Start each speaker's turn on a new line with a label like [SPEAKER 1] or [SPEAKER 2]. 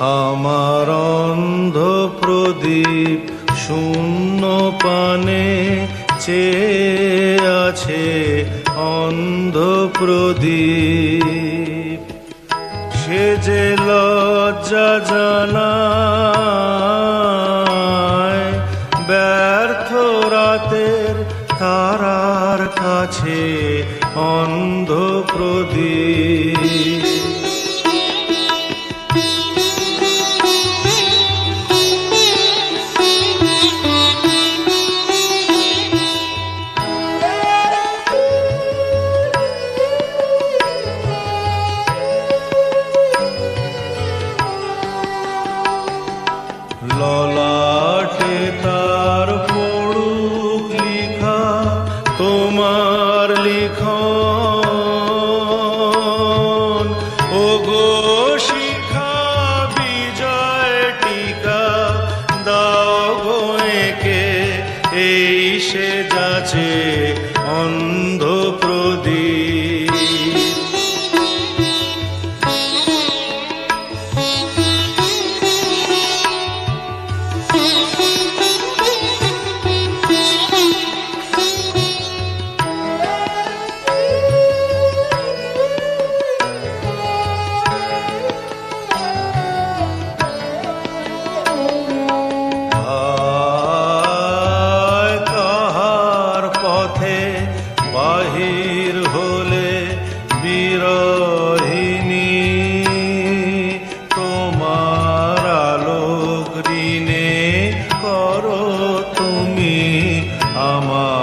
[SPEAKER 1] আমার অন্ধ প্রদীপ শূন্য পানে চেয়ে আছে অন্ধ প্রদীপ সে যে লজ্জা জানা ব্যর্থ রাতের তারার কাছে অন্ধ প্রদীপ দাও এই সে যাচ্ছে অন্ধ প্রদীপ বাহির হলে বিরহিনী তোমার আলোক ঋণে করো তুমি আমায়